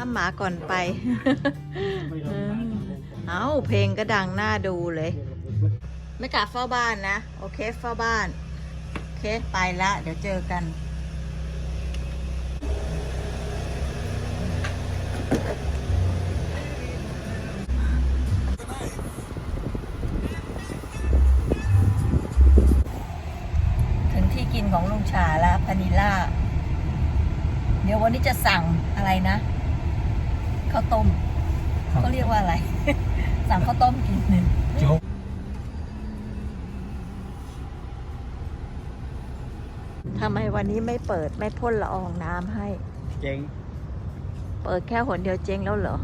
ป้าหมาก่อนไปเออเอาเพลงก็ดังน่าดูเลย ไม่กลับเฝ้าบ้านนะ โอเคเฝ้าบ้าน โอเคไปละ เดี๋ยวเจอกัน ถึงที่กินของลุงชาแล้วพานิล่า เดี๋ยววันนี้จะสั่งอะไรนะ ข้าวต้มเขาเรียกว่าอะไร สั่งข้าวต้มกินหนึ่งโจ๊กทำไมวันนี้ไม่เปิดไม่พ่นละอองน้ำให้ เจ๊ง เปิดแค่หนเดียวเจ๊งแล้วเหรอ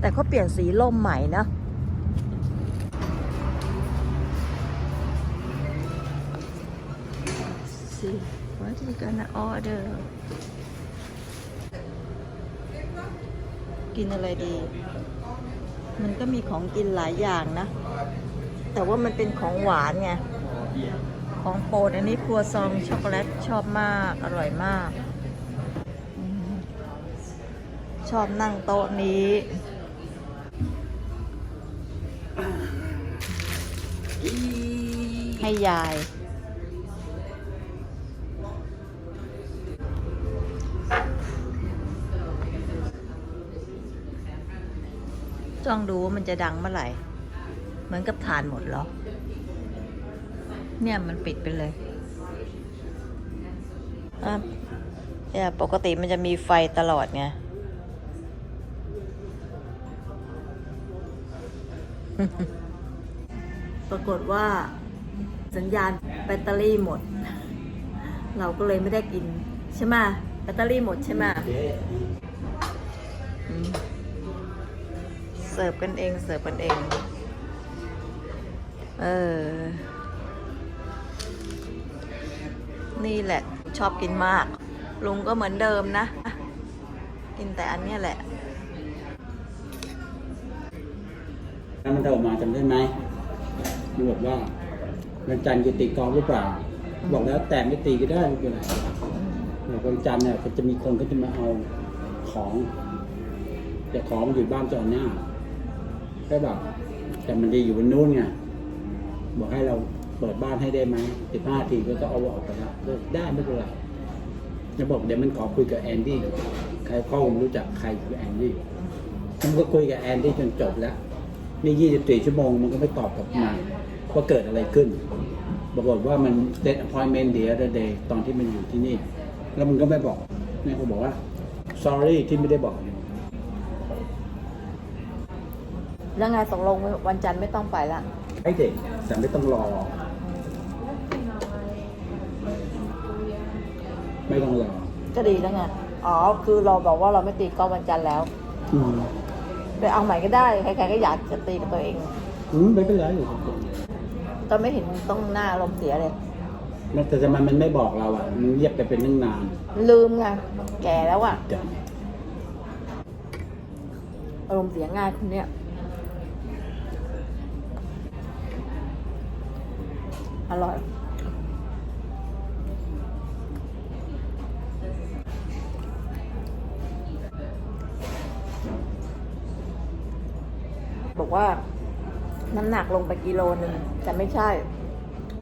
แต่เขาเปลี่ยนสีล่มใหม่นะ See what you gonna order กินอะไรดี มันก็มีของกินหลายอย่างนะ แต่ว่ามันเป็นของหวานไง ของโปรดอันนี้ครัวซองช็อกโกแลตชอบมาก อร่อยมากอืมชอบนั่งโต๊ะนี้ให้ยาย จ้องดูว่ามันจะดังเมื่อไหร่ เหมือนกับทานหมดเหรอ เนี่ยมันปิดไปเลยอะเนี่ยปกติมันจะมีไฟตลอดไงปรากฏว่าสัญญาณแบตเตอรี่หมด เราก็เลยไม่ได้กิน ใช่ไหมแบตเตอรี่หมดใช่ไหม เสิร์ฟกันเองเสิร์ฟกันเอง เออ นี่แหละ ชอบกินมาก ลุงก็เหมือนเดิมนะ กินแต่อันเนี้ยแหละแล้วมันโทรมาจำได้ไหมมันบอกว่าวันจันทร์จะตีกอล์ฟหรือเปล่า บอกแล้วแต่ไม่ตีก็ได้ไม่เป็นไรบอกวันจันทร์เนี่ยก็จะมีคนก็จะมาเอาของ แต่ของอยู่บ้านจอนหน้า ก็แบบแต่มันดีอยู่บนนู้นไงบอกให้เราเปิดบ้านให้ได้ไหมสิบห้าทีก็ต้องเอาออกไปแล้วได้ไม่เป็นไรจะบอกเดี๋ยวมันขอคุยกับแอนดี้ใครเขาคงรู้จักใครคือแอนดี้มันก็คุยกับแอนดี้จนจบแล้วนี่ยี่สิบสี่ชั่วโมงมันก็ไม่ตอบกลับมาว่าเกิดอะไรขึ้นปรากฏว่ามัน dead appointment the other day ตอนที่มันอยู่ที่นี่ แล้วมันก็ไม่บอกแม่ก็บอกว่า sorry ที่ไม่ได้บอก แล้วไงตกลงวันจันทร์ไม่ต้องไปละไอ้เด็กแต่ไม่ต้องรอ ไม่ต้องรอก็ดีแล้วไงอ๋อ คือเราบอกว่าเราไม่ตีกอล์ฟวันจันทร์แล้วอืมไปเอาใหม่ก็ได้ใครๆก็อยากจะตีกับตัวเองอืมไม่เป็นไรอยู่ตอนไม่เห็นต้องหน้าลมณ์เสียเลยมันแต่ทำไมมันไม่บอกเราอะมันเงียบไปเป็นตั้งนานลืมไงแก่แล้วอะจ้ะ อารมณ์เสียง่ายคนเนี้ย อร่อย บอกว่าน้ำหนักลงไปกิโลหนึ่งแต่ไม่ใช่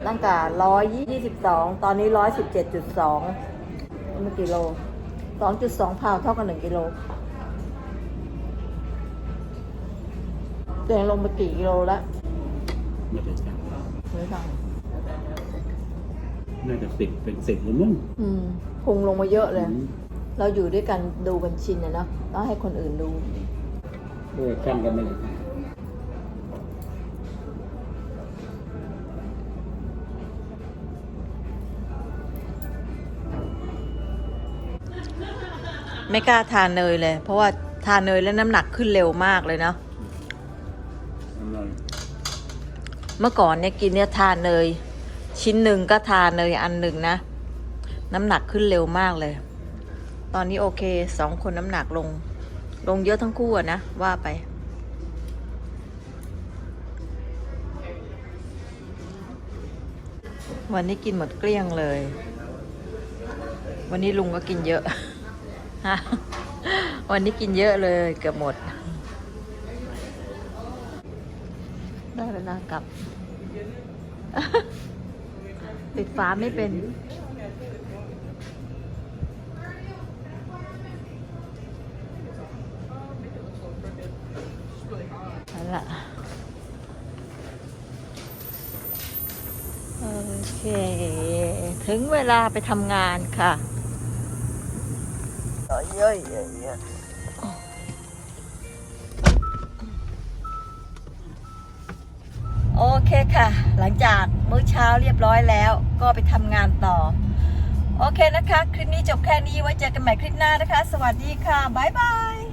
ตั้งแต่ร้อยยี่สิบสองตอนนี้ร้อยสิบเจ็ดจุดสองมันกิโลสองจุดสองพาวเท่ากับหนึ่งกิโลตัวเองลงไปกี่กิโลแล้วไม่ได้จังไม่ทราบ น่าจะสิบเป็นสิบหรือมั้งอืมพุงลงมาเยอะเลยอืมเราอยู่ด้วยกันดูกันชินนะเนาะต้องให้คนอื่นดูเออช่างกันไม่ได้ไม่กล้าทานเนยเลย เพราะว่าทานเนยแล้วน้ำหนักขึ้นเร็วมากเลยเนาะอร่อยเมื่อก่อนเนี่ยกินเนี่ยทานเนย ชิ้นหนึ่งก็ทานเนยอันหนึ่งนะ น้ำหนักขึ้นเร็วมากเลย ตอนนี้โอเคสองคนน้ำหนักลง ลงเยอะทั้งคู่อะนะ ว่าไป วันนี้กินหมดเกลี้ยงเลย วันนี้ลุงก็กินเยอะฮะวันนี้กินเยอะเลยเกือบหมด ได้เวลากลับ ปิดฝาไม่เป็น นั่นละโอเค ถึงเวลาไปทำงานค่ะเยอะเยอะ เคค่ะ หลังจากมื้อเช้าเรียบร้อยแล้วก็ไปทำงานต่อ โอเคนะคะ คลิปนี้จบแค่นี้ไว้เจอกันใหม่คลิปหน้านะคะ สวัสดีค่ะ บ๊ายบาย